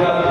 감사합니다.